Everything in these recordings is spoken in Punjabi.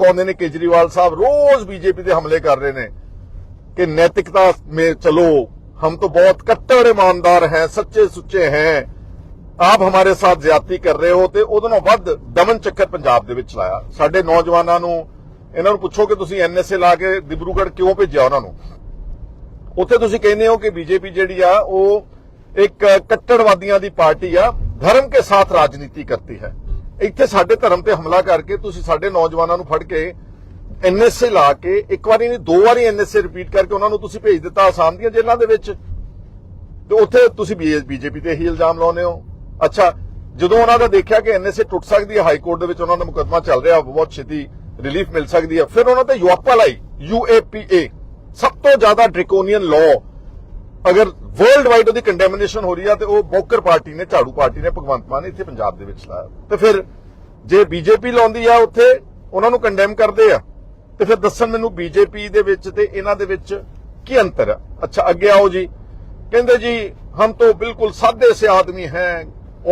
ਸਿਖਾਉਂਦੇ ਨੇ ਕੇਜਰੀਵਾਲ ਸਾਹਿਬ, ਰੋਜ਼ ਬੀਜੇਪੀ ਦੇ ਹਮਲੇ ਕਰ ਰਹੇ ਨੇ ਕਿ ਨੈਤਿਕਤਾ ਮੇ ਚਲੋ, ਹਮ ਤੋਂ ਬਹੁਤ ਕੱਟੜ ਇਮਾਨਦਾਰ ਹੈ, ਸੱਚੇ ਸੁੱਚੇ ਹੈ। ਆਪ ਹਮਾਰੇ ਸਾਥ ਜ਼ਿਆਦਤੀ ਕਰ ਰਹੇ ਹੋ ਤੇ ਉਹਦੋਂ ਵੱਧ ਦਮਨ ਚੱਕਰ ਪੰਜਾਬ ਦੇ ਵਿੱਚ ਲਾਇਆ। ਸਾਡੇ ਨੌਜਵਾਨਾਂ ਨੂੰ, ਇਹਨਾਂ ਨੂੰ ਪੁੱਛੋ ਕਿ ਤੁਸੀਂ ਐਨਐਸਏ ਲਾ ਕੇ ਦਿਬਰੂਗੜ ਕਿਉਂ ਭੇਜਿਆ ਉਹਨਾਂ ਨੂੰ? ਉੱਥੇ ਤੁਸੀਂ ਕਹਿੰਦੇ ਹੋ ਕਿ ਬੀਜੇਪੀ ਜਿਹੜੀ ਆ, ਉਹ ਇੱਕ ਕੱਟੜਵਾਦੀਆਂ ਦੀ ਪਾਰਟੀ ਆ, ਧਰਮ ਕੇ ਸਾਥ ਰਾਜਨੀਤੀ ਕਰਤੀ ਹੈ। ਇੱਥੇ ਸਾਡੇ ਧਰਮ ਤੇ ਹਮਲਾ ਕਰਕੇ ਤੁਸੀਂ ਸਾਡੇ ਨੌਜਵਾਨਾਂ ਨੂੰ ਫੜ ਕੇ ਐਨਐਸਏ ਲਾ ਕੇ ਇੱਕ ਵਾਰੀ ਨਹੀਂ, ਦੋ ਵਾਰੀ ਐਨਐਸਏ ਰਿਪੀਟ ਕਰਕੇ ਉਹਨਾਂ ਨੂੰ ਤੁਸੀਂ ਭੇਜ ਦਿੱਤਾ ਆਸਾਮ ਦੀਆਂ ਜੇਲ੍ਹਾਂ ਦੇ ਵਿੱਚ। ਤੇ ਉੱਥੇ ਤੁਸੀਂ ਬੀਜੇਪੀ ਤੇ ਹੀ ਇਲਜ਼ਾਮ ਲਾਉਂਦੇ ਹੋ। ਅੱਛਾ, ਜਦੋਂ ਉਹਨਾਂ ਦਾ ਦੇਖਿਆ ਕਿ ਐਨਐਸਏ ਟੁੱਟ ਸਕਦੀ ਹੈ, ਹਾਈ ਕੋਰਟ ਦੇ ਵਿੱਚ ਉਹਨਾਂ ਦਾ ਮੁਕੱਦਮਾ ਚੱਲ ਰਿਹਾ, ਬਹੁਤ ਛੇਤੀ ਰਿਲੀਫ ਮਿਲ ਸਕਦੀ ਹੈ। ਫਿਰ ਉਹਨਾਂ ਤੇ ਯੂਐਪਾ ਲਾਈ ਯੂਏਪੀਏ ਸਭ ਤੋਂ ਜ਼ਿਆਦਾ ਡ੍ਰੈਕੋਨੀਅਨ ਲਾਅ ਅਗਰ ਵਰਲਡ ਵਾਈਡ ਉਹਦੀ ਕੰਡੈਮਨੇਸ਼ਨ ਹੋ ਰਹੀ ਆ ਤੇ ਉਹ ਬੋਕਰ ਪਾਰਟੀ ਨੇ, ਝਾੜੂ ਪਾਰਟੀ ਨੇ, ਭਗਵੰਤ ਮਾਨ ਨੇ ਇੱਥੇ ਪੰਜਾਬ ਦੇ ਵਿੱਚ ਲਾਇਆ। ਤੇ ਫਿਰ ਜੇ ਬੀਜੇਪੀ ਲਾਉਂਦੀ ਆ ਉੱਥੇ, ਉਹਨਾਂ ਨੂੰ ਕੰਡੈਮ ਕਰਦੇ ਆ। ਤੇ ਫਿਰ ਦੱਸਣ ਮੈਨੂੰ ਬੀਜੇਪੀ ਦੇ ਵਿੱਚ ਤੇ ਇਹਨਾਂ ਦੇ ਵਿੱਚ ਕੀ ਅੰਤਰ ਆ? ਅੱਛਾ, ਅੱਗੇ ਆਓ ਜੀ। ਕਹਿੰਦੇ ਜੀ, ਹਮ ਤੋਂ ਬਿਲਕੁਲ ਸਾਦੇ ਸੇ ਆਦਮੀ ਹੈ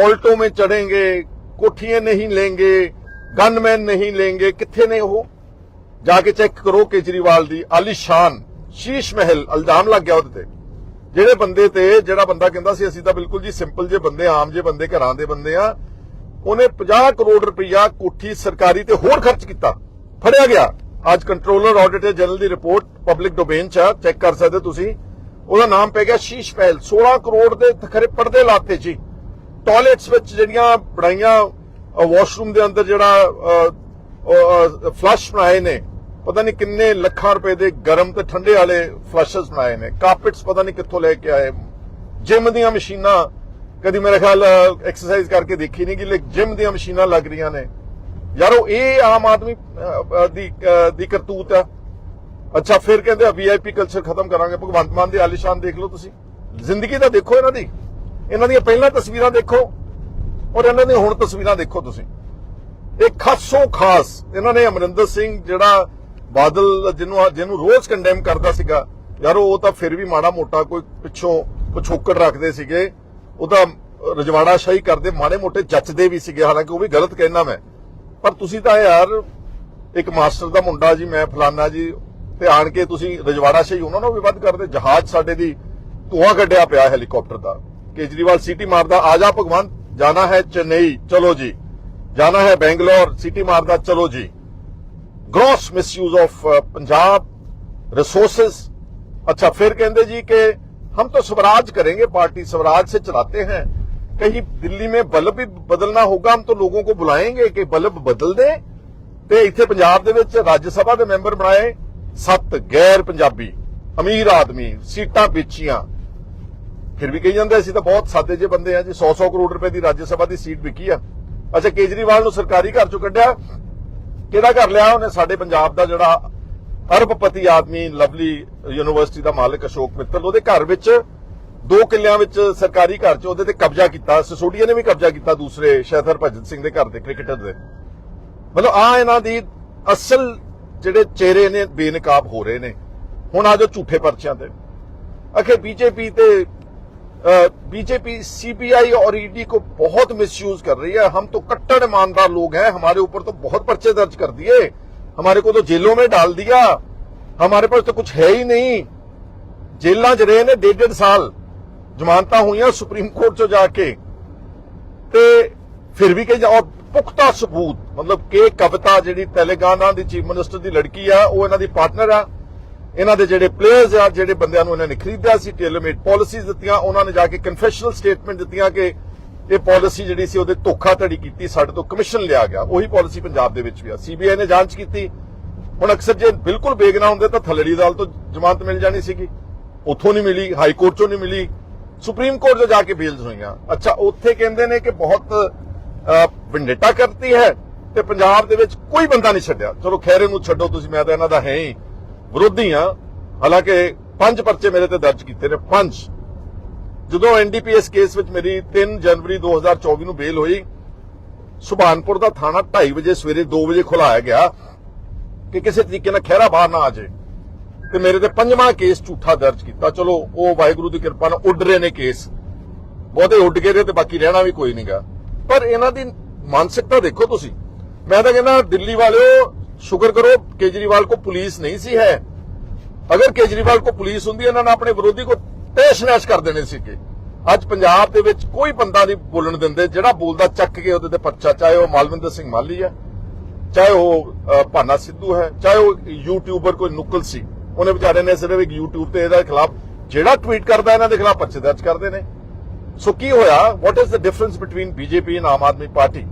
ਆਲਟੋ ਮੇ ਚੜेंगे ਕੋਠੀਆਂ ਨਹੀਂ ਲੈਂਗੇ ਗਨਮੈਨ ਨਹੀਂ ਲੈਂਗੇ। ਕਿੱਥੇ ਨੇ ਉਹ? ਜਾ ਕੇ ਚੈੱਕ ਕਰੋ ਕੇਜਰੀਵਾਲ ਦੀ ਆਲੀਸ਼ਾਨ, ਸ਼ੀਸ਼ ਮਹਿਲ, ਅਲਜ਼ਾਮ ਲੱਗ ਗਿਆ ਉਹਦੇ ਤੇ। ਜਿਹੜੇ ਬੰਦੇ ਤੇ ਜਿਹੜਾ ਬੰਦਾ ਕਹਿੰਦਾ ਸੀ, ਅਸੀਂ ਤਾਂ ਬਿਲਕੁਲ ਜੀ ਸਿੰਪਲ ਜੇ ਬੰਦੇ, ਆਮ ਜੇ ਬੰਦੇ, ਘਰਾਂ ਦੇ ਬੰਦੇ ਆ, ਉਹਨੇ 50 ਕਰੋੜ ਰੁਪਇਆ ਕੋਠੀ ਸਰਕਾਰੀ ਤੇ ਹੋਰ ਖਰਚ ਕੀਤਾ। ਫੜਿਆ ਗਿਆ। ਅੱਜ ਕੰਟਰੋਲਰ ਆਡਿਟਰ ਜਨਰਲ ਦੀ ਰਿਪੋਰਟ ਪਬਲਿਕ ਡੋਮੇਨ ਚ ਚੈੱਕ ਕਰ ਸਕਦੇ ਤੁਸੀਂ। ਉਹਦਾ ਨਾਮ ਪੈ ਗਿਆ ਸ਼ੀਸ਼ ਪਹਿਲ। 16 ਕਰੋੜ ਦੇ ਖਰੇ ਪਰਦੇ ਲਾਤੇ ਜੀ। ਟਾਇਲਟਸ ਵਿੱਚ ਜਿਹੜੀਆਂ ਬਣਾਈਆਂ ਵਾਸ਼ਰੂਮ ਦੇ ਅੰਦਰ ਜਿਹੜਾ ਫਲਸ਼ ਬਣਾਏ ਨੇ ਪਤਾ ਨਹੀਂ ਕਿੰਨੇ ਲੱਖਾਂ ਰੁਪਏ ਦੇ ਗਰਮ ਤੇ ਠੰਡੇ ਵਾਲੇ ਫਲਸ਼ਸ ਬਣਾਏ ਨੇ। ਕਾਰਪਟਸ ਪਤਾ ਨਹੀਂ ਕਿੱਥੋਂ ਲੈ ਕੇ ਆਏ। ਜਿਮ ਦੀਆਂ ਮਸ਼ੀਨਾਂ ਕਦੀ ਮੇਰੇ ਖਿਆਲ ਐਕਸਰਸਾਈਜ਼ ਕਰਕੇ ਦੇਖੀ ਨਹੀਂ ਕਿ ਜਿਮ ਦੀਆਂ ਮਸ਼ੀਨਾਂ ਲੱਗ ਰਹੀਆਂ ਨੇ। ਯਾਰੋ, ਇਹ ਆਮ ਆਦਮੀ ਦੀ ਦੀ ਕਰਤੂਤ ਆ। ਅੱਛਾ, ਫਿਰ ਕਹਿੰਦੇ ਆ ਵੀਆਈਪੀ ਕਲਚਰ ਖਤਮ ਕਰਾਂਗੇ। ਭਗਵੰਤ ਮਾਨ ਦੇ ਆਲੀਸ਼ਾਨ ਦੇਖ ਲਓ ਤੁਸੀਂ। ਜ਼ਿੰਦਗੀ ਤਾਂ ਦੇਖੋ ਇਹਨਾਂ ਦੀ। ਇਹਨਾਂ ਦੀਆਂ ਪਹਿਲਾਂ ਤਸਵੀਰਾਂ ਦੇਖੋ ਔਰ ਇਹਨਾਂ ਦੀਆਂ ਹੁਣ ਤਸਵੀਰਾਂ ਦੇਖੋ ਤੁਸੀਂ। ਇਹ ਖਾਸੋ ਖਾਸ, ਇਹਨਾਂ ਨੇ ਅਮਰਿੰਦਰ ਸਿੰਘ ਜਿਹੜਾ ਬਾਦਲ ਜਿਹਨੂੰ ਜਿਹਨੂੰ ਰੋਜ਼ ਕੰਡੈਮ ਕਰਦਾ ਸੀਗਾ, ਯਾਰ, ਉਹ ਤਾਂ ਫਿਰ ਵੀ ਮਾੜਾ ਮੋਟਾ ਕੋਈ ਪਿੱਛੋਂ ਪਿਛੋਕੜ ਰੱਖਦੇ ਸੀਗੇ ਉਹ ਤਾਂ ਰਜਵਾੜਾ ਸ਼ਾਹੀ ਕਰਦੇ, ਮਾੜੇ ਮੋਟੇ ਜੱਚਦੇ ਵੀ ਸੀਗੇ, ਹਾਲਾਂਕਿ ਉਹ ਵੀ ਗਲਤ ਕਹਿਣਾ ਮੈਂ। ਪਰ ਤੁਸੀਂ ਤਾਂ ਯਾਰ, ਇੱਕ ਮਾਸਟਰ ਦਾ ਮੁੰਡਾ ਜੀ, ਮੈਂ ਫਲਾਨਾ ਜੀ, ਤੇ ਆਣ ਕੇ ਤੁਸੀਂ ਰਜਵਾੜਾ ਸ਼ਾਹੀ, ਉਹਨਾਂ ਨੂੰ ਵੀ ਵੱਧ ਕਰਦੇ, ਜਹਾਜ਼ ਸਾਡੇ ਦੀ ਧੂਆਂ ਕੱਢਿਆ ਪਿਆ ਹੈਲੀਕਾਪਟਰ ਦਾ। ਕੇਜਰੀਵਾਲ ਸਿਟੀ ਮਾਰਦਾ, ਆ ਜਾ ਭਗਵੰਤ, ਜਾਣਾ ਹੈ ਚੇਨਈ, ਚਲੋ ਜੀ। ਜਾਣਾ ਹੈ ਬੈਂਗਲੌਰ, ਸਿਟੀ ਮਾਰਦਾ, ਚਲੋ ਜੀ। gross misuse of Punjab resources अच्छा फिर कहते जी कि हम तो स्वराज करेंगे पार्टी स्वराज से चलाते हैं कहीं दिल्ली में बल्ब भी बदलना होगा हम तो लोगों को बुलाएंगे कि बल्ब बदल दें ਤੇ ਇੱਥੇ ਪੰਜਾਬ ਦੇ ਵਿੱਚ ਰਾਜ ਸਭਾ ਦੇ ਮੈਂਬਰ ਬਣਾਏ ਸੱਤ ਗੈਰ ਪੰਜਾਬੀ ਅਮੀਰ ਆਦਮੀ ਸੀਟਾਂ ਵੇਚੀਆਂ ਫਿਰ ਵੀ ਕਹੀ ਜਾਂਦੇ ਅਸੀਂ ਤਾਂ ਬਹੁਤ ਸਾਦੇ ਜਿਹੇ ਬੰਦੇ ਆ ਜੀ 100-100 ਕਰੋੜ ਰੁਪਏ ਦੀ ਰਾਜ ਸਭਾ ਦੀ ਸੀਟ ਵਿਕੀ ਆ ਅੱਛਾ ਕੇਜਰੀਵਾਲ ਨੂੰ ਸਰਕਾਰੀ ਘਰ ਚੋਂ ਕੱਢਿਆ ਕਿਹਦਾ ਕਰ ਲਿਆ ਉਹਨੇ? ਸਾਡੇ ਪੰਜਾਬ ਦਾ ਜਿਹੜਾ ਅਰਬਪਤੀ ਆਦਮੀ, ਲਵਲੀ ਯੂਨੀਵਰਸਿਟੀ ਦਾ ਮਾਲਕ ਅਸ਼ੋਕ ਮਿੱਤਲ, ਉਹਦੇ ਘਰ ਵਿੱਚ ਦੋ ਕਿਲਿਆਂ ਵਿੱਚ ਸਰਕਾਰੀ ਘਰ 'ਚ ਉਹਦੇ ਤੇ ਕਬਜ਼ਾ ਕੀਤਾ। ਸਸੋਡੀਆ ਨੇ ਵੀ ਕਬਜ਼ਾ ਕੀਤਾ ਦੂਸਰੇ ਸ਼ਹਿਦਰ ਭਜਨ ਸਿੰਘ ਦੇ ਘਰ ਦੇ, ਕ੍ਰਿਕਟਰ ਦੇ। ਮਤਲਬ ਆ ਇਹਨਾਂ ਦੀ ਅਸਲ ਜਿਹੜੇ ਚਿਹਰੇ ਨੇ ਬੇਨਕਾਬ ਹੋ ਰਹੇ ਨੇ। ਹੁਣ ਆ ਜੋ ਝੂਠੇ ਪਰਚਿਆਂ ਤੇ। ਅਖੇ ਬੀਜੇਪੀ ਤੇ बीजेपी सीबीआई और ईडी को बहुत मिसयूज कर रही है हम तो कट्टर ईमानदार लोग हैं हमारे ऊपर तो बहुत पर्चे दर्ज कर दिए हमारे को तो जेलों में डाल दिया हमारे पास तो कुछ है ही नहीं जेलों च रहे ने डेढ़ डेढ़ साल जमानत हुई सुप्रीम कोर्ट चो जाके ਤੇ ਫਿਰ ਵੀ ਕਹੀ ਔਰ ਪੁਖਤਾ ਸਬੂਤ ਮਤਲਬ ਕਿ ਕਵਿਤਾ ਜਿਹੜੀ ਤੇਲੰਗਾਨਾ ਦੀ ਚੀਫ ਮਿਨਿਸਟਰ ਦੀ ਲੜਕੀ ਆ ਉਹ ਇਹਨਾਂ ਦੀ ਪਾਰਟਨਰ ਆ ਇਹਨਾਂ ਦੇ ਜਿਹੜੇ ਪਲੇਅਰਸ ਆ, ਜਿਹੜੇ ਬੰਦਿਆਂ ਨੂੰ ਇਹਨਾਂ ਨੇ ਖਰੀਦਿਆ ਸੀ ਟੇਲਰਮੇਡ ਪਾਲਿਸੀਜ਼ ਦਿੱਤੀਆਂ, ਉਹਨਾਂ ਨੇ ਜਾ ਕੇ ਕਨਫੈਸ਼ਨਲ ਸਟੇਟਮੈਂਟ ਦਿੱਤੀਆਂ ਕਿ ਇਹ ਪਾਲਿਸੀ ਜਿਹੜੀ ਸੀ ਉਹਦੇ ਧੋਖਾਧੜੀ ਕੀਤੀ, ਸਾਡੇ ਤੋਂ ਕਮਿਸ਼ਨ ਲਿਆ ਗਿਆ। ਉਹੀ ਪਾਲਿਸੀ ਪੰਜਾਬ ਦੇ ਵਿੱਚ ਵੀ ਆ। ਸੀਬੀਆਈ ਨੇ ਜਾਂਚ ਕੀਤੀ। ਹੁਣ ਅਕਸਰ ਜੇ ਬਿਲਕੁਲ ਬੇਗਨਾ ਹੁੰਦੇ ਤਾਂ ਥਲੜੀ ਦਾਲ ਤੋਂ ਜ਼ਮਾਨਤ ਮਿਲ ਜਾਣੀ ਸੀਗੀ। ਉੱਥੋਂ ਨਹੀਂ ਮਿਲੀ ਹਾਈ ਕੋਰਟ ਚੋਂ ਨਹੀਂ ਮਿਲੀ। ਸੁਪਰੀਮ ਕੋਰਟ 'ਚ ਜਾ ਕੇ ਬੇਲਸ ਹੋਈਆਂ। ਅੱਛਾ, ਉੱਥੇ ਕਹਿੰਦੇ ਨੇ ਕਿ ਬਹੁਤ ਵਿੰਡੇਟਾ ਕਰਤੀ ਹੈ ਤੇ ਪੰਜਾਬ ਦੇ ਵਿੱਚ ਕੋਈ ਬੰਦਾ ਨਹੀਂ ਛੱਡਿਆ। ਚਲੋ ਖੈਰ, ਇਹਨੂੰ ਛੱਡੋ, ਤੁਸੀਂ, ਮੈਂ ਤਾਂ ਇਹਨਾਂ ਦਾ ਹੈ ਹੀ। ਵਿਰੋਧੀ ਆ ਹਾਲਾਂਕਿ ਪੰਜ ਪਰਚੇ ਮੇਰੇ ਤੇ ਦਰਜ ਕੀਤੇ ਨੇ, ਪੰਜ। ਜਦੋਂ ਐਨਡੀਪੀਐਸ ਕੇਸ ਵਿੱਚ ਮੇਰੀ 3 ਜਨਵਰੀ 2024 ਨੂੰ ਬੇਲ ਹੋਈ, ਸੁਭਾਨਪੁਰ ਦਾ ਥਾਣਾ 2:30 ਵਜੇ ਸਵੇਰੇ 2 ਵਜੇ ਖੁਲਾਇਆ ਗਿਆ ਕਿ ਕਿਸੇ ਤਰੀਕੇ ਨਾਲ ਖਹਿਰਾ ਬਾਹਰ ਨਾ ਆ ਜਾਏ ਤੇ ਮੇਰੇ ਤੇ ਪੰਜਵਾਂ ਕੇਸ ਝੂਠਾ ਦਰਜ ਕੀਤਾ। ਚਲੋ, ਉਹ ਵਾਹਿਗੁਰੂ ਦੀ ਕਿਰਪਾ ਨਾਲ ਉੱਡ ਰਹੇ ਨੇ ਕੇਸ। ਬਹੁਤੇ ਉੱਡ ਗਏ ਨੇ ਤੇ ਬਾਕੀ ਰਹਿਣਾ ਵੀ ਕੋਈ ਨਹੀਂਗਾ ਪਰ ਇਹਨਾਂ ਦੀ ਮਾਨਸਿਕਤਾ ਦੇਖੋ ਤੁਸੀਂ। ਮੈਂ ਤਾਂ ਕਹਿੰਦਾ, ਦਿੱਲੀ ਵਾਲਿਓ ਸ਼ੁਕਰ ਕਰੋ, ਕੇਜਰੀਵਾਲ ਕੋ ਪੁਲਿਸ ਨਹੀਂ ਸੀ ਹੈ। ਅਗਰ ਕੇਜਰੀਵਾਲ ਕੋ ਪੁਲਿਸ ਹੁੰਦੀ, ਇਹਨਾਂ ਨੇ ਆਪਣੇ ਵਿਰੋਧੀ ਕੋ ਤੇਸ਼ਨਾਸ਼ ਕਰ ਦੇਣੇ ਸੀ ਕਿ ਅੱਜ ਪੰਜਾਬ ਦੇ ਵਿੱਚ ਕੋਈ ਬੰਦਾ ਨਹੀਂ ਬੋਲਣ ਦਿੰਦੇ, ਜਿਹੜਾ ਬੋਲਦਾ ਚੱਕ ਕੇ ਉਹਦੇ ਤੇ ਪਰਚਾ, ਚਾਹੇ ਉਹ ਮਾਲਵਿੰਦਰ ਸਿੰਘ ਮਾਲੀ ਹੈ, ਚਾਹੇ ਉਹ ਭਾਨਾ ਸਿੱਧੂ ਹੈ, ਚਾਹੇ ਉਹ ਯੂਟਿਊਬਰ ਕੋਈ ਨੁਕਲ ਸੀ, ਉਹਨੇ ਵਿਚਾਰੇ ਨੇ ਸਿਰਫ ਇੱਕ YouTube ਤੇ ਇਹਦਾ ਖਿਲਾਫ ਜਿਹੜਾ ਟਵੀਟ ਕਰਦਾ, ਇਹਨਾਂ ਦੇ ਖਿਲਾਫ ਪਰਚੇ ਦਰਜ ਕਰਦੇ ਨੇ। ਸੋ ਕੀ ਹੋਇਆ? What is the difference between BJP and Aam Aadmi Party?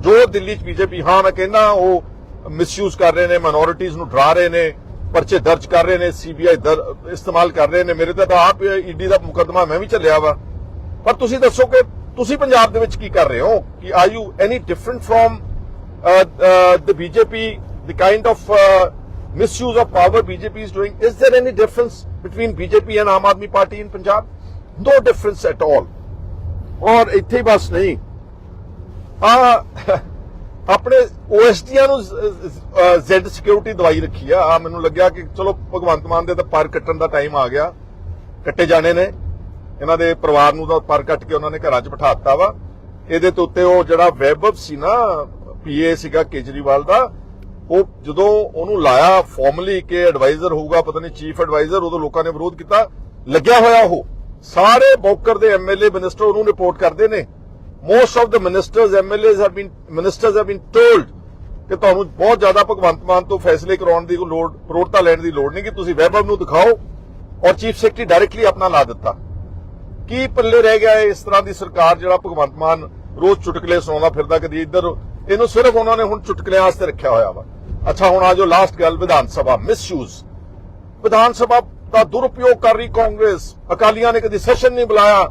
ਜੋ ਦਿੱਲੀ ਚ ਬੀਜੇਪੀ ਹਾਂ, ਮੈਂ ਕਹਿੰਦਾ ਉਹ ਮਿਸਯੂਜ਼ ਕਰ ਰਹੇ ਨੇ ਮਾਈਨੋਰਿਟੀਜ਼ ਨੂੰ ਡਰਾ ਰਹੇ ਨੇ, ਪਰਚੇ ਦਰਜ ਕਰ ਰਹੇ ਨੇ ਸੀਬੀਆਈ ਇਸਤੇਮਾਲ ਕਰ ਰਹੇ ਨੇ। ਮੇਰੇ ਤੇ ਤਾਂ ਆਪ ਈਡੀ ਦਾ ਮੁਕਦਮਾ ਮੈਂ ਵੀ ਚੱਲਿਆ ਵਾ। ਪਰ ਤੁਸੀਂ ਦੱਸੋ ਕਿ ਤੁਸੀਂ ਪੰਜਾਬ ਦੇ ਵਿੱਚ ਕੀ ਕਰ ਰਹੇ ਹੋ? ਕਿ are you any different from the BJP the kind of misuse of power BJP is doing is there any difference between BJP and Aam Aadmi Party in Punjab no difference at all ਔਰ ਇੱਥੇ ਬਸ ਨਹੀਂ। ਆ ਆਪਣੇ OSDਆਂ ਨੂੰ Z ਸਿਕਿਉਰਿਟੀ ਦਵਾਈ ਰੱਖੀ ਆ। ਆ ਮੈਨੂੰ ਲੱਗਿਆ ਕਿ ਚਲੋ ਭਗਵੰਤ ਮਾਨ ਦੇ ਤਾਂ ਪਰ ਕੱਟਣ ਦਾ ਟਾਈਮ ਆ ਗਿਆ। ਕੱਟੇ ਜਾਣੇ ਨੇ। ਇਹਨਾਂ ਦੇ ਪਰਿਵਾਰ ਨੂੰ ਤਾਂ ਪਰ ਕੱਟ ਕੇ ਉਹਨਾਂ ਨੇ ਘਰਾਂ 'ਚ ਬਿਠਾ ਦਿੱਤਾ ਵਾ। ਇਹਦੇ ਤੇ ਉੱਤੇ ਉਹ ਜਿਹੜਾ ਵੈਬਵ ਸੀ ਨਾ ਪੀਏ ਸੀਗਾ ਕੇਜਰੀਵਾਲ ਦਾ, ਉਹ ਜਦੋਂ ਉਹਨੂੰ ਲਾਇਆ ਫਾਰਮਲੀ ਕਿ ਐਡਵਾਈਜ਼ਰ ਹੋਊਗਾ, ਪਤਾ ਨਹੀਂ ਚੀਫ ਐਡਵਾਈਜ਼ਰ ਉਦੋਂ ਲੋਕਾਂ ਨੇ ਵਿਰੋਧ ਕੀਤਾ। ਲੱਗਿਆ ਹੋਇਆ ਉਹ। ਸਾਰੇ ਬੌਕਰ ਦੇ ਐਮਐਲਏ ਮਿਨਿਸਟਰ ਉਹਨੂੰ ਰਿਪੋਰਟ ਕਰਦੇ ਨੇ। Most of the ministers MLAs have been ministers have been told ਕਿ ਤੁਹਾਨੂੰ ਬਹੁਤ ਜ਼ਿਆਦਾ ਭਗਵੰਤ ਮਾਨ ਤੋਂ ਫੈਸਲੇ ਕਰਾਉਣ ਦੀ ਲੋੜ, ਪ੍ਰੋੜਤਾ ਲੈਣ ਦੀ ਲੋੜ ਨਹੀਂ ਕਿ ਤੁਸੀਂ ਵੈਭਵ ਨੂੰ ਦਿਖਾਓ ਔਰ ਚੀਫ ਸੈਕਟਰੀ ਡਾਇਰੈਕਟਲੀ ਆਪਣਾ ਲਾ ਦਿੱਤਾ। ਕੀ ਪੱਲੇ ਰਹਿ ਗਿਆ ਇਸ ਤਰ੍ਹਾਂ ਦੀ ਸਰਕਾਰ ਜਿਹੜਾ ਭਗਵੰਤ ਮਾਨ ਰੋਜ਼ ਚੁਟਕਲੇ ਸੁਣਾਉਂਦਾ ਫਿਰਦਾ ਕਦੀ ਇੱਧਰ, ਇਹਨੂੰ ਸਿਰਫ ਉਹਨਾਂ ਨੇ ਹੁਣ ਚੁਟਕਲਿਆਂ ਵਾਸਤੇ ਰੱਖਿਆ ਹੋਇਆ ਵਾ। ਅੱਛਾ, ਹੁਣ ਆ ਜੋ ਲਾਸਟ ਗੱਲ, ਵਿਧਾਨ ਸਭਾ ਮਿਸਯੂਜ਼ ਵਿਧਾਨ ਸਭਾ ਦਾ ਦੁਰਉਪਯੋਗ ਕਰ ਰਹੀ ਕਾਂਗਰਸ। ਅਕਾਲੀਆਂ ਨੇ ਕਦੀ ਸੈਸ਼ਨ ਨਹੀਂ ਬੁਲਾਇਆ।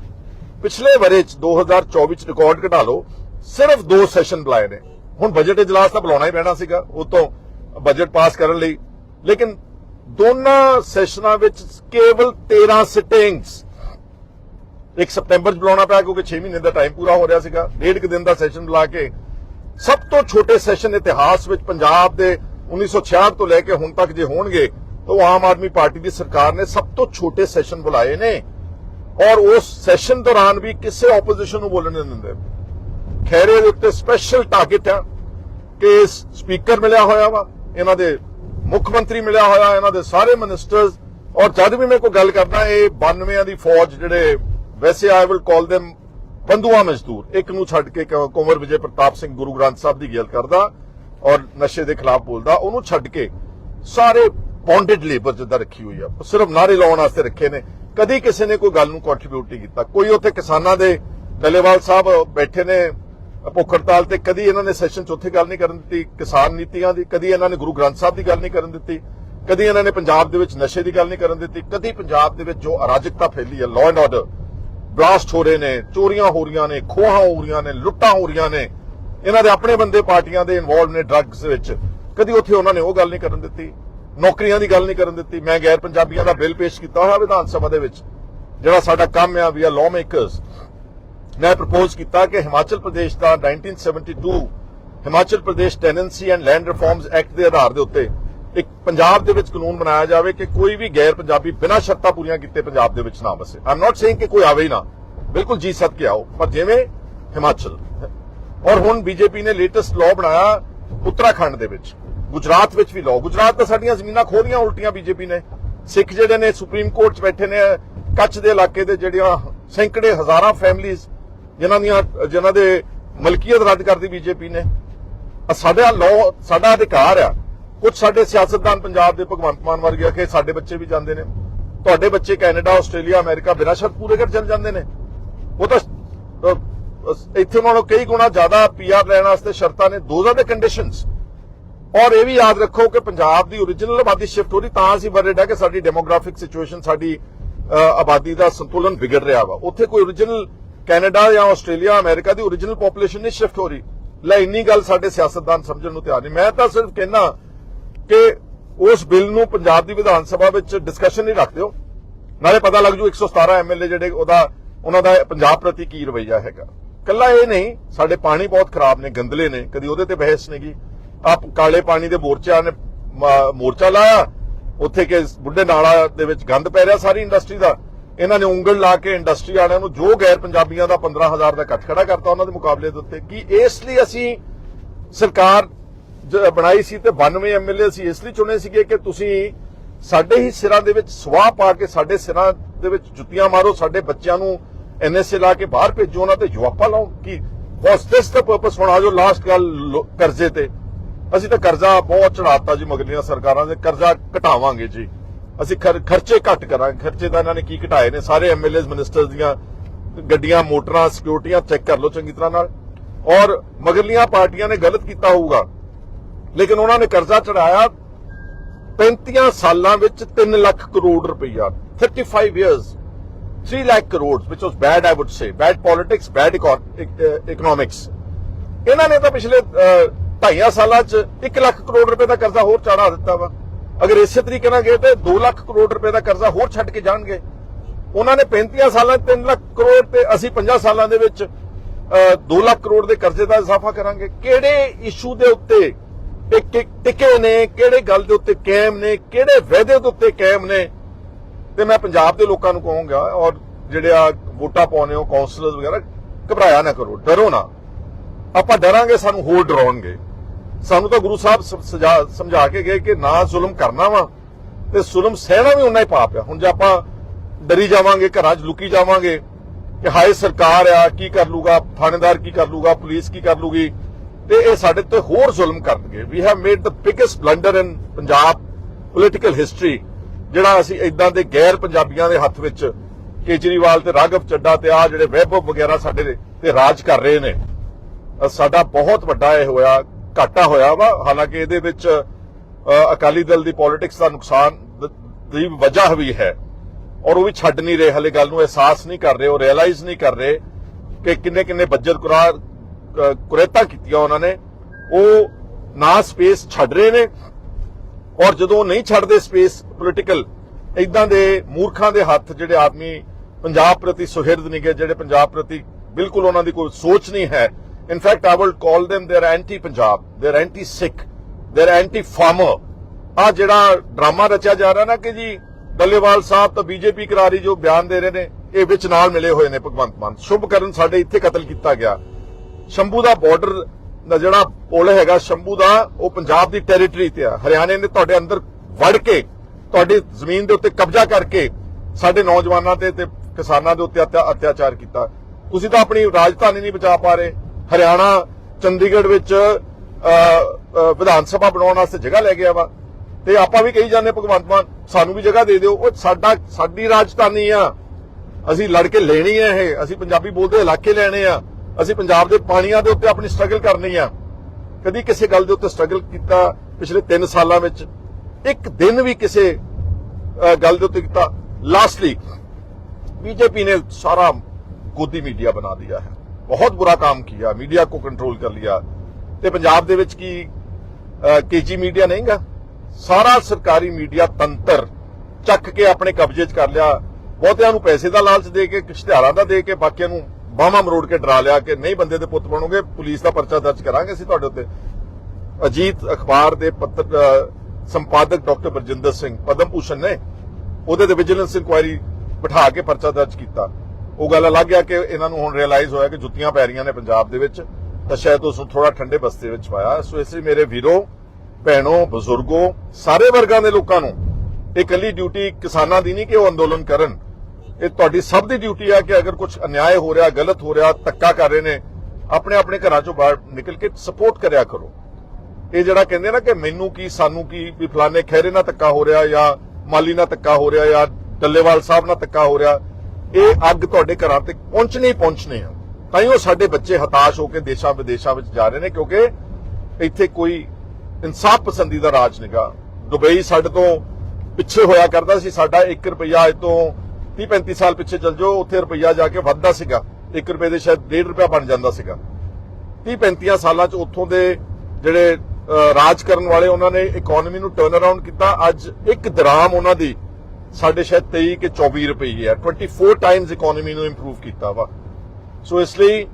ਪਿਛਲੇ ਵਰੇ ਚ 2024 ਚ ਰਿਕਾਰਡ ਘਟਾ ਲਓ, ਸਿਰਫ ਦੋ ਸੈਸ਼ਨ ਬੁਲਾਏ ਨੇ। ਹੁਣ ਬਜਟ ਇਜਲਾਸ ਤਾਂ ਬੁਲਾਉਣਾ ਹੀ ਪੈਣਾ ਸੀਗਾ, ਉਹ ਤੋਂ ਬਜਟ ਪਾਸ ਕਰਨ ਲਈ। ਲੇਕਿਨ ਦੋਨਾਂ ਸੈਸ਼ਨਾਂ ਵਿੱਚ ਕੇਵਲ 13 ਸਿਟਿੰਗਸ ਇੱਕ ਸਪਟੈਂਬਰ ਚ ਬੁਲਾਉਣਾ ਪਿਆ, ਕਿਉਂਕਿ 6 ਮਹੀਨੇ ਦਾ ਟਾਈਮ ਪੂਰਾ ਹੋ ਰਿਹਾ ਸੀਗਾ। ਡੇਢ ਕੁ ਦਿਨ ਦਾ ਸੈਸ਼ਨ ਬੁਲਾ ਕੇ। ਸਭ ਤੋਂ ਛੋਟੇ ਸੈਸ਼ਨ ਇਤਿਹਾਸ ਵਿੱਚ ਪੰਜਾਬ ਦੇ 1966 ਤੋਂ ਲੈ ਕੇ ਹੁਣ ਤੱਕ ਜੇ ਹੋਣਗੇ, ਤਾਂ ਉਹ ਆਮ ਆਦਮੀ ਪਾਰਟੀ ਦੀ ਸਰਕਾਰ ਨੇ ਸਭ ਤੋਂ ਛੋਟੇ ਸੈਸ਼ਨ ਬੁਲਾਏ ਨੇ। ਔਰ ਉਸ ਸੈਸ਼ਨ ਦੌਰਾਨ ਵੀ ਕਿਸੇ ਆਪੋਜੀਸ਼ਨ ਨੂੰ ਬੋਲਣ ਨਹੀਂ ਦਿੰਦੇ। ਖੈਰੇ ਦੇ ਉੱਤੇ ਸਪੈਸ਼ਲ ਟਾਰਗੇਟ ਆ ਕਿ ਸਪੀਕਰ ਮਿਲਿਆ ਹੋਇਆ ਵਾ, ਇਹਨਾਂ ਦੇ ਮੁੱਖ ਮੰਤਰੀ ਮਿਲਿਆ ਹੋਇਆ, ਇਹਨਾਂ ਦੇ ਸਾਰੇ ਮਿਨਿਸਟਰਸ ਔਰ ਜਦ ਵੀ ਮੈਂ ਕੋਈ ਗੱਲ ਕਰਦਾ, ਇਹ 92ਾਂ ਦੀ ਫੌਜ ਜਿਹੜੇ ਵੈਸੇ ਆਈ ਵਿਲ ਕਾਲ them ਬੰਦੂਆ ਮਜ਼ਦੂਰ, ਇੱਕ ਨੂੰ ਛੱਡ ਕੇ ਕ- ਕੁੰਵਰ ਵਿਜੇ ਪ੍ਰਤਾਪ ਸਿੰਘ ਗੁਰੂ ਗ੍ਰੰਥ ਸਾਹਿਬ ਦੀ ਗੱਲ ਕਰਦਾ ਔਰ ਨਸ਼ੇ ਦੇ ਖਿਲਾਫ ਬੋਲਦਾ, ਉਹਨੂੰ ਛੱਡ ਕੇ ਸਾਰੇ ਬੌਂਡਡ ਲੇਬਰ ਜਿੱਦਾਂ ਰੱਖੀ ਹੋਈ ਆ, ਸਿਰਫ ਨਾਰੇ ਲਾਉਣ ਵਾਸਤੇ ਰੱਖੇ ਨੇ। ਕਦੀ ਕਿਸੇ ਨੇ ਕੋਈ ਗੱਲ ਨੂੰ ਕੰਟਰੀਬਿਊਟ ਨਹੀਂ ਕੀਤਾ। ਕੋਈ ਉੱਥੇ ਕਿਸਾਨਾਂ ਦੇ ਡੱਲੇਵਾਲ ਸਾਹਿਬ ਬੈਠੇ ਨੇ ਭੁੱਖ ਹੜਤਾਲ ਤੇ, ਕਦੀ ਇਹਨਾਂ ਨੇ ਸੈਸ਼ਨ ਚ ਉੱਥੇ ਗੱਲ ਨਹੀਂ ਕਰਨ ਦਿੱਤੀ, ਕਿਸਾਨ ਨੀਤੀਆਂ ਦੀ, ਕਦੀ ਇਹਨਾਂ ਨੇ ਗੁਰੂ ਗ੍ਰੰਥ ਸਾਹਿਬ ਦੀ ਗੱਲ ਨਹੀਂ ਕਰਨ ਦਿੱਤੀ, ਕਦੀ ਇਹਨਾਂ ਨੇ ਪੰਜਾਬ ਦੇ ਵਿੱਚ ਨਸ਼ੇ ਦੀ ਗੱਲ ਨਹੀਂ ਕਰਨ ਦਿੱਤੀ, ਕਦੀ ਪੰਜਾਬ ਦੇ ਵਿੱਚ ਜੋ ਅਰਾਜਕਤਾ ਫੈਲੀ ਹੈ ਲਾਅ ਐਂਡ ਆਰਡਰ ਬਲਾਸਟ ਹੋ ਰਹੇ ਨੇ, ਚੋਰੀਆਂ ਹੋ ਰਹੀਆਂ ਨੇ, ਖੋਹਾਂ ਹੋ ਰਹੀਆਂ ਨੇ, ਲੁੱਟਾਂ ਹੋ ਰਹੀਆਂ ਨੇ, ਇਹਨਾਂ ਦੇ ਆਪਣੇ ਬੰਦੇ ਪਾਰਟੀਆਂ ਦੇ ਇਨਵੋਲਵ ਨੇ ਡਰੱਗਸ ਵਿੱਚ, ਕਦੀ ਉੱਥੇ ਉਹਨਾਂ ਨੇ ਉਹ ਗੱਲ ਨਹੀਂ ਕਰਨ ਦਿੱਤੀ। ਨੌਕਰੀਆਂ ਦੀ ਗੱਲ ਨਹੀਂ ਕਰਨ ਦਿੱਤੀ। ਮੈਂ ਗੈਰ ਪੰਜਾਬੀਆਂ ਦਾ ਬਿੱਲ ਪੇਸ਼ ਕੀਤਾ ਹੋਇਆ ਵਿਧਾਨ ਸਭਾ ਦੇ ਵਿੱਚ, ਜਿਹੜਾ ਸਾਡਾ ਕੰਮ ਆ ਵੀ ਆ ਲਾਅ ਮੇਕਰਸ ਮੈਂ ਪ੍ਰਪੋਜ਼ ਕੀਤਾ ਕਿ ਹਿਮਾਚਲ ਪ੍ਰਦੇਸ਼ ਦਾ 1972 Himachal Pradesh tenancy and land reforms act ਦੇ ਆਧਾਰ ਦੇ ਉੱਤੇ ਇੱਕ ਪੰਜਾਬ ਦੇ ਵਿੱਚ ਕਾਨੂੰਨ ਬਣਾਇਆ ਜਾਵੇ ਕਿ ਕੋਈ ਵੀ ਗੈਰ ਪੰਜਾਬੀ ਬਿਨਾਂ ਸ਼ਰਤਾਂ ਪੂਰੀਆਂ ਕੀਤੇ ਪੰਜਾਬ ਦੇ ਵਿੱਚ ਨਾ ਵਸੇ। ਆਮ ਨਾਟ ਸੇਇੰਗ ਕਿ ਕੋਈ ਆਵੇ ਹੀ ਨਾ। ਬਿਲਕੁਲ ਜੀ ਸੱਦ ਕੇ ਆਓ। ਪਰ ਜਿਵੇਂ ਹਿਮਾਚਲ। ਔਰ ਹੁਣ ਬੀਜੇਪੀ ਨੇ ਲੇਟੈਸਟ ਲਾਅ ਬਣਾਇਆ ਉੱਤਰਾਖੰਡ ਦੇ ਵਿੱਚ। ਗੁਜਰਾਤ ਵਿੱਚ ਵੀ ਲਾਅ ਗੁਜਰਾਤ ਤਾਂ ਸਾਡੀਆਂ ਜ਼ਮੀਨਾਂ ਖੋਲੀਆਂ, ਉਲਟੀਆਂ ਬੀਜੇਪੀ ਨੇ। ਸਿੱਖ ਜਿਹੜੇ ਨੇ, ਸੁਪਰੀਮ ਕੋਰਟ 'ਚ ਬੈਠੇ ਨੇ, ਕੱਚ ਦੇ ਇਲਾਕੇ ਦੇ ਜਿਹੜੀਆਂ ਸੈਂਕੜੇ ਹਜ਼ਾਰਾਂ ਫੈਮਲੀਆਂ ਜਿਨ੍ਹਾਂ ਦੀਆਂ, ਜਿਨ੍ਹਾਂ ਦੇ ਮਲਕੀਅਤ ਰੱਦ ਕਰਦੀ ਬੀਜੇਪੀ ਨੇ। ਸਾਡਾ ਲਾਅ ਸਾਡਾ ਅਧਿਕਾਰ ਆ। ਕੁਝ ਸਾਡੇ ਸਿਆਸਤਦਾਨ ਪੰਜਾਬ ਦੇ ਭਗਵੰਤ ਮਾਨ ਵਰਗੇ ਕਿ ਸਾਡੇ ਬੱਚੇ ਵੀ ਜਾਂਦੇ ਨੇ। ਤੁਹਾਡੇ ਬੱਚੇ ਕੈਨੇਡਾ, ਆਸਟ੍ਰੇਲੀਆ, ਅਮਰੀਕਾ ਬਿਨਾਂ ਸ਼ਰਤ ਪੂਰੇ ਕਰ ਚਲ ਜਾਂਦੇ ਨੇ। ਉਹ ਤਾਂ ਇੱਥੇ ਨਾਲੋਂ ਕਈ ਗੁਣਾ ਜ਼ਿਆਦਾ ਪੀਆਰ ਲੈਣ ਵਾਸਤੇ ਸ਼ਰਤਾਂ ਨੇ। ਦੋਜ਼ ਆਰ ਦੇ ਕੰਡੀਸ਼ਨਸ ਔਰ ਇਹ ਵੀ ਯਾਦ ਰੱਖੋ ਕਿ ਪੰਜਾਬ ਦੀ origignal ਆਬਾਦੀ ਸ਼ਿਫਟ ਹੋ ਰਹੀ, ਤਾਂ ਅਸੀਂ ਵਰਡ ਹੈ ਕਿ ਸਾਡੀ ਡੈਮੋਗ੍ਰਾਫਿਕ ਸਿਚੁਏਸ਼ਨ ਸਾਡੀ ਆਬਾਦੀ ਦਾ ਸੰਤੁਲਨ ਵਿਗੜ ਰਿਹਾ ਵਾ। ਉੱਥੇ ਕੋਈ origignal ਕੈਨੇਡਾ ਜਾਂ ਆਸਟ੍ਰੇਲੀਆ, ਅਮਰੀਕਾ ਦੀ origignal ਪੋਪੂਲੇਸ਼ਨ ਨਹੀਂ ਸ਼ਿਫਟ ਹੋ ਰਹੀ। ਲੈ, ਇੰਨੀ ਗੱਲ ਸਾਡੇ ਸਿਆਸਤਦਾਨ ਸਮਝਣ ਨੂੰ ਤਿਆਰ ਨਹੀਂ। ਮੈਂ ਤਾਂ ਸਿਰਫ ਕਹਿਣਾ ਕਿ ਉਸ ਬਿੱਲ ਨੂੰ ਪੰਜਾਬ ਦੀ ਵਿਧਾਨ ਸਭਾ ਵਿੱਚ ਡਿਸਕਸ਼ਨ ਨਹੀਂ ਰੱਖਦੇ ਹੋ। ਨਾਲੇ ਪਤਾ ਲੱਗ ਜੂ 117 ਐਮਐਲਏ ਜਿਹੜੇ ਉਹਦਾ, ਉਹਨਾਂ ਦਾ ਪੰਜਾਬ ਪ੍ਰਤੀ ਕੀ ਰਵਈਆ ਹੈਗਾ। ਕੱਲਾ ਇਹ ਨਹੀਂ, ਸਾਡੇ ਪਾਣੀ ਬਹੁਤ ਖਰਾਬ ਨੇ, ਗੰਦਲੇ ਨੇ, ਕਦੀ ਉਹਦੇ ਤੇ ਬਹਿਸ ਨਹੀਂਗੀ ਆਪ ਕਾਲੇ ਪਾਣੀ ਦੇ ਮੋਰਚਿਆਂ ਨੇ ਮੋਰਚਾ ਲਾਇਆ। ਉੱਥੇ ਕਿ ਬੁੱਢੇ ਨਾਲਾ ਦੇ ਵਿੱਚ ਗੰਦ ਪੈ ਰਿਹਾ ਸਾਰੀ ਇੰਡਸਟਰੀ ਦਾ। ਇਹਨਾਂ ਨੇ ਉਂਗਲ ਲਾ ਕੇ ਇੰਡਸਟਰੀ ਵਾਲਿਆਂ ਨੂੰ ਜੋ ਗੈਰ ਪੰਜਾਬੀਆਂ ਦਾ 15000 ਦਾ ਇਕੱਠ ਖੜਾ ਕਰਤਾ, ਉਹਨਾਂ ਦੇ ਮੁਕਾਬਲੇ ਦੇ ਉੱਤੇ ਕੀ ਇਸ ਲਈ ਅਸੀਂ ਸਰਕਾਰ ਬਣਾਈ ਸੀ ਤੇ 92 ਐਮਐਲਏ ਅਸੀਂ ਇਸ ਲਈ ਚੁਣੇ ਸੀਗੇ ਕਿ ਤੁਸੀਂ ਸਾਡੇ ਹੀ ਸਿਰਾਂ ਦੇ ਵਿੱਚ ਸਵਾਹ ਪਾ ਕੇ ਸਾਡੇ ਸਿਰਾਂ ਦੇ ਵਿੱਚ ਜੁੱਤੀਆਂ ਮਾਰੋ, ਸਾਡੇ ਬੱਚਿਆਂ ਨੂੰ ਐਨਐਸਏ ਲਾ ਕੇ ਬਾਹਰ ਭੇਜੋ ਉਹਨਾਂ ਤੇ ਜਵਾਬਾ ਲਾਓ। ਕਿ ਵਾਸ ਦਿਸ ਦਾ ਪਰਪਸ ਹੁਣ ਆ ਲਾਸਟ ਗੱਲ ਕਰਜ਼ੇ ਤੇ। ਅਸੀਂ ਤਾਂ ਕਰਜ਼ਾ ਬਹੁਤ ਚੜਾਤਾ ਜੀ ਮਗਲੀਆਂ ਸਰਕਾਰਾਂ ਦੇ, ਕਰਜ਼ਾ ਘਟਾਵਾਂਗੇ ਜੀ। ਅਸੀਂ ਖਰਚੇ ਘੱਟ ਕਰਾਂਗੇ। ਖਰਚੇ ਤਾਂ ਇਹਨਾਂ ਨੇ ਕੀ ਘਟਾਏ ਨੇ? ਸਾਰੇ ਐਮਐਲਏਸ ਮਿਨਿਸਟਰਸ ਦੀਆਂ ਗੱਡੀਆਂ, ਮੋਟਰਾਂ ਸਿਕਿਉਰਟੀਆਂ ਚੈੱਕ ਕਰ ਲਓ ਚੰਗੀ ਤਰ੍ਹਾਂ ਨਾਲ। ਔਰ ਮਗਰਲੀਆਂ ਪਾਰਟੀਆਂ ਨੇ ਗਲਤ ਕੀਤਾ ਹੋਊਗਾ। ਲੇਕਿਨ ਉਹਨਾਂ ਨੇ ਕਰਜ਼ਾ ਚੜਾਇਆ 35 ਸਾਲਾਂ ਵਿੱਚ 3 ਲੱਖ ਕਰੋੜ ਰੁਪਈਆ। 35 years 3 lakh crore which was bad, I would say. Bad politics, bad e-, e-, economics. ਇਹਨਾਂ ਨੇ ਤਾਂ ਪਿਛਲੇ ਢਾਈਆਂ ਸਾਲਾਂ 'ਚ 1 ਲੱਖ ਕਰੋੜ ਰੁਪਏ ਦਾ ਕਰਜ਼ਾ ਹੋਰ ਚੜਾ ਦਿੱਤਾ ਵਾ। ਅਗਰ ਇਸੇ ਤਰੀਕੇ ਨਾਲ ਗਏ ਤੇ 2 ਲੱਖ ਕਰੋੜ ਰੁਪਏ ਦਾ ਕਰਜ਼ਾ ਹੋਰ ਛੱਡ ਕੇ ਜਾਣਗੇ। ਉਹਨਾਂ ਨੇ 35 ਸਾਲਾਂ 'ਚ 3 ਲੱਖ ਕਰੋੜ ਤੇ ਅਸੀਂ 50 ਸਾਲਾਂ ਦੇ ਵਿੱਚ 2 ਲੱਖ ਕਰੋੜ ਦੇ ਕਰਜ਼ੇ ਦਾ ਇਜ਼ਾਫਾ ਕਰਾਂਗੇ। ਕਿਹੜੇ ਇਸ਼ੂ ਦੇ ਉੱਤੇ ਇੱਕ ਟਿਕੇ ਨੇ, ਕਿਹੜੇ ਗੱਲ ਦੇ ਉੱਤੇ ਕਾਇਮ ਨੇ, ਕਿਹੜੇ ਵਾਅਦੇ ਦੇ ਉੱਤੇ ਕਾਇਮ ਨੇ? ਤੇ ਮੈਂ ਪੰਜਾਬ ਦੇ ਲੋਕਾਂ ਨੂੰ ਕਹੂੰਗਾ ਔਰ ਜਿਹੜੇ ਆ ਵੋਟਾਂ ਪਾਉਣੇ ਹੋ ਕਾਉਂਸਲਰਸ ਵਗੈਰਾ, ਘਬਰਾਇਆ ਨਾ ਕਰੋ, ਡਰੋ ਨਾ। ਆਪਾਂ ਡਰਾਂਗੇ, ਸਾਨੂੰ ਹੋਰ ਡਰਾਉਣਗੇ। ਸਾਨੂੰ ਤਾਂ ਗੁਰੂ ਸਾਹਿਬ ਸਮਝਾ ਕੇ ਗਏ ਕਿ ਨਾ ਜ਼ੁਲਮ ਕਰਨਾ ਵਾ ਤੇ ਜ਼ੁਲਮ ਸਹਿਣਾ ਵੀ ਉਹਨਾਂ ਹੀ ਪਾਪ ਆ। ਹੁਣ ਜੇ ਆਪਾਂ ਡਰੀ ਜਾਵਾਂਗੇ, ਘਰਾਂ 'ਚ ਲੁਕੀ ਜਾਵਾਂਗੇ ਕਿ ਹਾਏ ਸਰਕਾਰ ਆ, ਕੀ ਕਰ ਲੂਗਾ, ਥਾਣੇਦਾਰ ਕੀ ਕਰ ਲੂਗਾ, ਪੁਲਿਸ ਕੀ ਕਰ ਲੂਗੀ, ਤੇ ਇਹ ਸਾਡੇ ਤੇ ਹੋਰ ਜ਼ੁਲਮ ਕਰਨਗੇ। We have made the biggest blunder in Punjab political history ਜਿਹੜਾ ਅਸੀਂ ਇਦਾਂ ਦੇ ਗੈਰ ਪੰਜਾਬੀਆਂ ਦੇ ਹੱਥ ਵਿੱਚ ਕੇਜਰੀਵਾਲ ਤੇ ਰਾਘਵ ਚੱਡਾ ਤੇ ਆ ਜਿਹੜੇ ਵੈਭਵ ਵਗੈਰਾ ਸਾਡੇ ਤੇ ਰਾਜ ਕਰ ਰਹੇ ਨੇ। ਸਾਡਾ ਬਹੁਤ ਵੱਡਾ ਇਹ ਹੋਇਆ ਘਾਟਾ ਹੋਇਆ ਵਾ। ਹਾਲਾਂਕਿ ਇਹਦੇ ਵਿੱਚ ਅਕਾਲੀ ਦਲ ਦੀ ਪੋਲਿਟਿਕਸ ਦਾ ਨੁਕਸਾਨ ਦੀ ਵਜ੍ਹਾ ਵੀ ਹੈ। ਔਰ ਉਹ ਵੀ ਛੱਡ ਨਹੀਂ ਰਹੇ, ਹਲੇ ਗੱਲ ਨੂੰ ਅਹਿਸਾਸ ਨਹੀਂ ਕਰ ਰਹੇ, ਉਹ ਰਿਅਲਾਈਜ਼ ਨਹੀਂ ਕਰ ਰਹੇ ਕਿ ਕਿੰਨੇ ਕਿੰਨੇ ਬੱਜਰ ਕੁਰਾਰ ਕੁਰੇਤਾ ਕੀਤੀਆਂ ਉਹਨਾਂ ਨੇ। ਉਹ ਨਾ ਸਪੇਸ ਛੱਡ ਰਹੇ ਨੇ ਔਰ ਜਦੋਂ ਉਹ ਨਹੀਂ ਛੱਡਦੇ ਸਪੇਸ ਪੋਲਿਟੀਕਲ ਇਦਾਂ ਦੇ ਮੂਰਖਾਂ ਦੇ ਹੱਥ ਜਿਹੜੇ ਆਦਮੀ ਪੰਜਾਬ ਪ੍ਰਤੀ ਸੁਹਿਰਦ ਨਹੀਂ ਗਏ ਜਿਹੜੇ ਪੰਜਾਬ ਪ੍ਰਤੀ ਬਿਲਕੁਲ ਉਹਨਾਂ ਦੀ ਕੋਈ ਸੋਚ ਨਹੀਂ ਹੈ in fact I will call them they are anti Punjab they are anti Sikh they are ਜਿਹੜਾ ਡਰਾਮਾ ਰਚਿਆ ਜਾ ਰਿਹਾ ਨਾ ਕਿ ਜੀ, ਡੱਲੇਵਾਲ ਸਾਹਿਬ ਤਾਂ ਬੀਜੇਪੀ ਕਰਾਰੀ ਜੋ ਬਿਆਨ ਦੇ ਰਹੇ ਨੇ, ਇਹ ਵਿੱਚ ਨਾਲ ਮਿਲੇ ਹੋਏ ਨੇ ਭਗਵੰਤ ਮਾਨ। ਸ਼ੁਭ ਕਰਨ ਸਾਡੇ ਇੱਥੇ ਕਤਲ ਕੀਤਾ ਗਿਆ। ਸ਼ੰਭੂ ਦਾ ਬਾਰਡਰ ਦਾ ਜਿਹੜਾ ਪੁਲ ਹੈਗਾ ਸ਼ੰਭੂ ਦਾ, ਉਹ ਪੰਜਾਬ ਦੀ ਟੈਰੀਟਰੀ ਤੇ ਆ। ਹਰਿਆਣੇ ਨੇ ਤੁਹਾਡੇ ਅੰਦਰ ਵੜ ਕੇ, ਤੁਹਾਡੀ ਜ਼ਮੀਨ ਦੇ ਉੱਤੇ ਕਬਜ਼ਾ ਕਰਕੇ ਸਾਡੇ ਨੌਜਵਾਨਾਂ ਤੇ ਤੇ ਕਿਸਾਨਾਂ ਦੇ ਉੱਤੇ ਅਤਿਆਚਾਰ ਕੀਤਾ। ਤੁਸੀਂ ਤਾਂ ਆਪਣੀ ਰਾਜਧਾਨੀ ਨਹੀਂ ਬਚਾ ਪਾ ਰਹੇ। ਹਰਿਆਣਾ, ਚੰਡੀਗੜ੍ਹ ਵਿੱਚ ਵਿਧਾਨ ਸਭਾ ਬਣਾਉਣ ਵਾਸਤੇ ਜਗ੍ਹਾ ਲੈ ਗਿਆ ਵਾ। ਤੇ ਆਪਾਂ ਵੀ ਕਹੀ ਜਾਂਦੇ ਭਗਵੰਤ ਮਾਨ, ਸਾਨੂੰ ਵੀ ਜਗ੍ਹਾ ਦੇ ਦਿਓ। ਉਹ ਸਾਡਾ, ਸਾਡੀ ਰਾਜਧਾਨੀ ਆ। ਅਸੀਂ ਲੜ ਕੇ ਲੈਣੀ ਆ ਇਹ। ਅਸੀਂ ਪੰਜਾਬੀ ਬੋਲਦੇ ਇਲਾਕੇ ਲੈਣੇ ਆ। ਅਸੀਂ ਪੰਜਾਬ ਦੇ ਪਾਣੀਆਂ ਦੇ ਉੱਤੇ ਆਪਣੀ ਸਟਰਗਲ ਕਰਨੀ ਆ। ਕਦੀ ਕਿਸੇ ਗੱਲ ਦੇ ਉੱਤੇ ਸਟਰਗਲ ਕੀਤਾ ਪਿਛਲੇ 3 ਸਾਲਾਂ ਵਿੱਚ। ਇੱਕ ਦਿਨ ਵੀ ਕਿਸੇ ਗੱਲ ਦੇ ਉੱਤੇ ਕੀਤਾ। ਲਾਸਟਲੀ ਬੀਜੇਪੀ ਨੇ ਸਾਰਾ ਗੋਦੀ ਮੀਡੀਆ ਬਣਾ ਦਿਆ ਹੈ। ਬਹੁਤ ਬੁਰਾ ਕੰਮ ਕੀਤਾ ਮੀਡੀਆ ਕੋ ਕੰਟਰੋਲ ਕਰ ਲਿਆ। ਤੇ ਪੰਜਾਬ ਦੇ ਵਿੱਚ ਕੀ ਕੇਜੀ ਮੀਡੀਆ ਨਹੀਂਗਾ? ਸਾਰਾ ਸਰਕਾਰੀ ਮੀਡੀਆ ਤੰਤਰ ਚੱਕ ਕੇ ਆਪਣੇ ਕਬਜ਼ੇ 'ਚ ਕਰ ਲਿਆ। ਬਹੁਤਿਆਂ ਨੂੰ ਪੈਸੇ ਦਾ ਲਾਲਚ ਦੇ ਕੇ ਇਸ਼ਤਿਹਾਰਾਂ ਦਾ ਦੇ ਕੇ ਬਾਕੀਆਂ ਨੂੰ ਬਾਹਾਂ ਮਰੋੜ ਕੇ ਡਰਾ ਲਿਆ ਕਿ ਨਹੀਂ ਬੰਦੇ ਦੇ ਪੁੱਤ ਬਣੋਗੇ, ਪੁਲਿਸ ਦਾ ਪਰਚਾ ਦਰਜ ਕਰਾਂਗੇ ਅਸੀਂ ਤੁਹਾਡੇ ਉੱਤੇ। ਅਜੀਤ ਅਖਬਾਰ ਦੇ ਪੱਤਰ ਸੰਪਾਦਕ ਡਾਕਟਰ ਬਰਜਿੰਦਰ ਸਿੰਘ, ਪਦਮ ਭੂਸ਼ਣ ਨੇ ਉਹਦੇ ਤੇ ਵਿਜੀਲੈਂਸ ਇਨਕੁਆਇਰੀ ਬਿਠਾ ਕੇ ਪਰਚਾ ਦਰਜ ਕੀਤਾ। ਉਹ ਗੱਲ ਅਲੱਗ ਆ ਕਿ ਇਹਨਾਂ ਨੂੰ ਹੁਣ ਰਿਅਲਾਈਜ਼ ਹੋਇਆ ਕਿ ਜੁੱਤੀਆਂ ਪੈ ਰਹੀਆਂ ਨੇ ਪੰਜਾਬ ਦੇ ਵਿੱਚ, ਤਾਂ ਸ਼ਾਇਦ ਉਸ ਨੂੰ ਥੋੜਾ ਠੰਡੇ ਬਸਤੇ ਵਿੱਚ ਪਾਇਆ। ਸੋ ਇਸ ਲਈ ਮੇਰੇ ਵੀਰੋ, ਭੈਣੋ, ਬਜ਼ੁਰਗੋ, ਸਾਰੇ ਵਰਗਾਂ ਦੇ ਲੋਕਾਂ ਨੂੰ ਇਹ ਇਕੱਲੀ ਡਿਊਟੀ ਕਿਸਾਨਾਂ ਦੀ ਨਹੀਂ ਕਿ ਉਹ ਅੰਦੋਲਨ ਕਰਨ। ਇਹ ਤੁਹਾਡੀ ਸਭ ਦੀ ਡਿਊਟੀ ਆ ਕਿ ਅਗਰ ਕੁਝ ਅਨਿਆਏ ਹੋ ਰਿਹਾ, ਗਲਤ ਹੋ ਰਿਹਾ, ਧੱਕਾ ਕਰ ਰਹੇ ਨੇ, ਆਪਣੇ ਆਪਣੇ ਘਰਾਂ ਚੋਂ ਬਾਹਰ ਨਿਕਲ ਕੇ ਸਪੋਰਟ ਕਰਿਆ ਕਰੋ। ਇਹ ਜਿਹੜਾ ਕਹਿੰਦੇ ਨਾ ਕਿ ਮੈਨੂੰ ਕੀ, ਸਾਨੂੰ ਕੀ, ਵੀ ਫਲਾਣੇ ਖਹਿਰੇ ਨਾਲ ਧੱਕਾ ਹੋ ਰਿਹਾ ਜਾਂ ਮਾਲੀ ਨਾਲ ਧੱਕਾ ਹੋ ਰਿਹਾ ਜਾਂ ਡੱਲੇਵਾਲ ਸਾਹਿਬ ਨਾਲ ਧੱਕਾ ਹੋ ਰਿਹਾ ਇਹ ਅੱਗ ਤੁਹਾਡੇ ਘਰਾਂ ਤੇ ਪਹੁੰਚਣੀ ਹੀ ਪਹੁੰਚਣੀ ਆ। ਤਾਂ ਹੀ ਉਹ ਸਾਡੇ ਬੱਚੇ ਹਤਾਸ਼ ਹੋ ਕੇ ਦੇਸ਼ਾਂ ਵਿਦੇਸ਼ਾਂ ਵਿੱਚ ਜਾ ਰਹੇ ਨੇ, ਕਿਉਂਕਿ ਇੱਥੇ ਕੋਈ ਇਨਸਾਫ ਪਸੰਦੀ ਦਾ ਰਾਜ ਨਿਗਾ। ਦੁਬਈ ਸਾਡੇ ਤੋਂ ਪਿੱਛੇ ਹੋਇਆ ਕਰਦਾ ਸੀ, ਸਾਡਾ 1 ਰੁਪਿਆ ਅੱਜ ਤੋਂ 30 35 ਸਾਲ ਪਿੱਛੇ ਚੱਲ ਜਾਓ, ਉੱਥੇ ਰੁਪਿਆ ਜਾ ਕੇ ਵੱਧਦਾ ਸੀਗਾ। 1 ਰੁਪਏ ਦੇ ਸ਼ਾਇਦ 1.5 ਰੁਪਿਆ ਬਣ ਜਾਂਦਾ ਸੀਗਾ। 30 35 ਸਾਲਾਂ ਚ ਉੱਥੋਂ ਦੇ ਜਿਹੜੇ ਰਾਜ ਕਰਨ ਵਾਲੇ ਉਹਨਾਂ ਨੇ ਇਕਨੋਮੀ ਨੂੰ ਟਰਨ ਅਰਾਊਂਡ ਕੀਤਾ। ਅੱਜ ਇੱਕ ਦਰਾਮ ਉਹਨਾਂ ਦੀ ਸਾਡੇ ਸ਼ਾਇਦ 23 ਕਿ 24 ਰੁਪਏ ਹੈ 24 ਟਾਈਮਸ ਇਕਨੋਮੀ ਨੂੰ ਇੰਪਰੂਵ ਕੀਤਾ ਵਾ। ਸੋ ਇਸ ਲਈ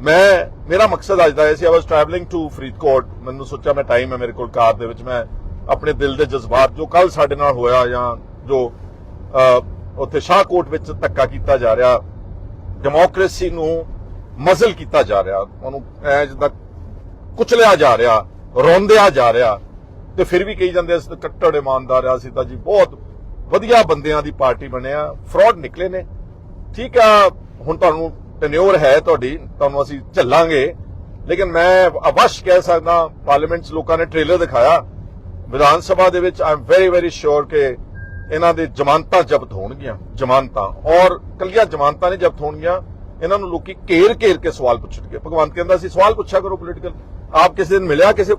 ਮੈਂ, ਮੇਰਾ ਮਕਸਦ ਅੱਜ ਦਾ ਇਹ ਸੀ I was travelling to Faridkot. ਮੈਨੂੰ ਸੋਚਿਆ ਮੈਂ ਟਾਈਮ ਹੈ ਮੇਰੇ ਕੋਲ ਕਾਰ ਦੇ ਵਿੱਚ। ਮੈਂ ਆਪਣੇ ਦਿਲ ਦੇ ਜਜ਼ਬਾਤ ਜੋ ਕੱਲ ਸਾਡੇ ਨਾਲ ਹੋਇਆ ਜਾਂ ਜੋ ਉੱਥੇ ਸ਼ਾਹਕੋਟ ਵਿੱਚ ਧੱਕਾ ਕੀਤਾ ਜਾ ਰਿਹਾ ਡੈਮੋਕ੍ਰੇਸੀ ਨੂੰ ਮਜ਼ਲ ਕੀਤਾ ਜਾ ਰਿਹਾ, ਉਹਨੂੰ ਐ ਜਿੱਦਾਂ ਕੁਚਲਿਆ ਜਾ ਰਿਹਾ, ਰੋਂਦਿਆ ਜਾ ਰਿਹਾ। ਤੇ ਫਿਰ ਵੀ ਕਹੀ ਜਾਂਦੇ ਅਸੀਂ ਤਾਂ ਕੱਟੜ ਇਮਾਨਦਾਰ ਆ, ਅਸੀਂ ਤਾਂ ਜੀ ਬਹੁਤ ਵਧੀਆ ਬੰਦਿਆਂ ਦੀ ਪਾਰਟੀ ਬਣਿਆ, ਫਰਾਡ ਨਿਕਲੇ ਨੇ। ਠੀਕ ਆ, ਹੁਣ ਤੁਹਾਨੂੰ ਟੈਨਿਓਰ ਹੈ ਤੁਹਾਡੀ, ਤੁਹਾਨੂੰ ਅਸੀਂ ਝੱਲਾਂਗੇ ਲੇਕਿਨ ਮੈਂ ਅਵਸ਼ ਕਹਿ ਸਕਦਾ ਪਾਰਲੀਮੈਂਟ 'ਚ ਲੋਕਾਂ ਨੇ ਟ੍ਰੇਲਰ ਦਿਖਾਇਆ। ਵਿਧਾਨ ਸਭਾ ਦੇ ਵਿੱਚ I am very very sure ਕਿ ਇਹਨਾਂ ਦੇ ਜ਼ਮਾਨਤਾਂ ਜ਼ਬਤ ਹੋਣਗੀਆਂ, ਜ਼ਮਾਨਤਾਂ। ਔਰ ਕੱਲੀਆਂ ਜ਼ਮਾਨਤਾਂ ਨਹੀਂ ਜ਼ਬਤ ਹੋਣਗੀਆਂ, ਇਹਨਾਂ ਨੂੰ ਲੋਕੀ ਘੇਰ ਘੇਰ ਕੇ ਸਵਾਲ ਪੁੱਛਣਗੇ। ਭਗਵੰਤ ਕਹਿੰਦਾ ਸੀ, ਸਵਾਲ ਪੁੱਛਿਆ ਕਰੋ ਪੋਲੀਟੀਕਲ ਆਪ ਕਿਸੇ ਦਿਨ ਮਿਲਿਆ, ਕਿਸੇ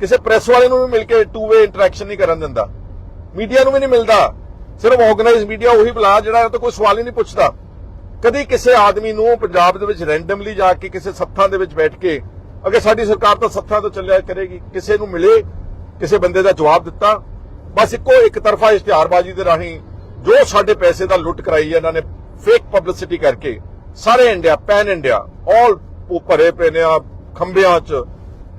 ਕਿਸੇ ਪ੍ਰੈਸ ਵਾਲੇ ਨੂੰ ਵੀ ਮਿਲ ਕੇ ਟੂ ਵੇ ਇੰਟਰੈਕਸ਼ਨ ਨਹੀਂ ਕਰਨ ਦਿੰਦਾ। ਮੀਡੀਆ ਨੂੰ ਵੀ ਨਹੀਂ ਮਿਲਦਾ। ਸਿਰਫ ਆਰਗੇਨਾਈਜ਼ ਮੀਡੀਆ ਉਹੀ ਬੁਲਾ, ਜਿਹੜਾ ਤਾਂ ਕੋਈ ਸਵਾਲ ਹੀ ਨਹੀਂ ਪੁੱਛਦਾ। ਕਦੀ ਕਿਸੇ ਆਦਮੀ ਨੂੰ ਪੰਜਾਬ ਦੇ ਵਿੱਚ ਰੈਂਡਮਲੀ ਜਾ ਕੇ ਕਿਸੇ ਸੱਥਾਂ ਦੇ ਵਿੱਚ ਬੈਠ ਕੇ, ਅਗੇ ਸਾਡੀ ਸਰਕਾਰ ਤਾਂ ਸੱਥਾਂ ਤੋਂ ਚੱਲਿਆ ਕਰੇਗੀ, ਕਿਸੇ ਨੂੰ ਮਿਲੇ, ਕਿਸੇ ਬੰਦੇ ਦਾ ਜਵਾਬ ਦਿੱਤਾ, ਬਸ ਇੱਕੋ ਇੱਕ ਤਰਫਾ ਇਸ਼ਤਿਹਾਰਬਾਜ਼ੀ ਦੇ ਰਾਹੀਂ ਜੋ ਸਾਡੇ ਪੈਸੇ ਦਾ ਲੁੱਟ ਕਰਾਈ ਹੈ ਇਹਨਾਂ ਨੇ ਫੇਕ ਪਬਲਿਸਿਟੀ ਕਰਕੇ, ਸਾਰੇ ਇੰਡੀਆ ਪੈਨ ਇੰਡੀਆ ਆਲ ਉਹ ਭਰੇ ਪਏ ਨੇ ਆ ਖੰਬਿਆਂ 'ਚ,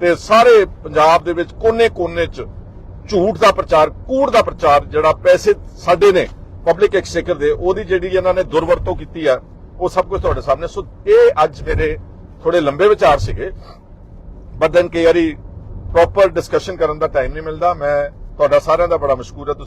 ਤੇ ਸਾਰੇ ਪੰਜਾਬ ਦੇ ਵਿੱਚ ਕੋਨੇ-ਕੋਨੇ 'ਚ ਝੂਠ ਦਾ ਪ੍ਰਚਾਰ, ਕੂੜ ਦਾ ਪ੍ਰਚਾਰ ਜਿਹੜਾ ਪੈਸੇ ਸਾਡੇ ਨੇ ਪਬਲਿਕ ਐਕਸਚੇਕਰ ਦੇ, ਉਹਦੀ ਜਿਹੜੀ ਇਹਨਾਂ ਨੇ ਦੁਰਵਰਤੋਂ ਕੀਤੀ ਆ, ਉਹ ਸਭ ਕੁਝ ਤੁਹਾਡੇ ਸਾਹਮਣੇ। ਸੋ ਇਹ ਅੱਜ ਮੇਰੇ ਥੋੜੇ ਲੰਬੇ ਵਿਚਾਰ ਸੀਗੇ ਬਟ ਦੈਨ ਕਈ ਵਾਰੀ ਪ੍ਰੋਪਰ ਡਿਸਕਸ਼ਨ ਕਰਨ ਦਾ ਟਾਈਮ ਨਹੀਂ ਮਿਲਦਾ। ਮੈਂ ਤੁਹਾਡਾ ਸਾਰਿਆਂ ਦਾ ਬੜਾ ਮਸ਼ਕੂਰ ਹਾਂ। ਤੁਸੀਂ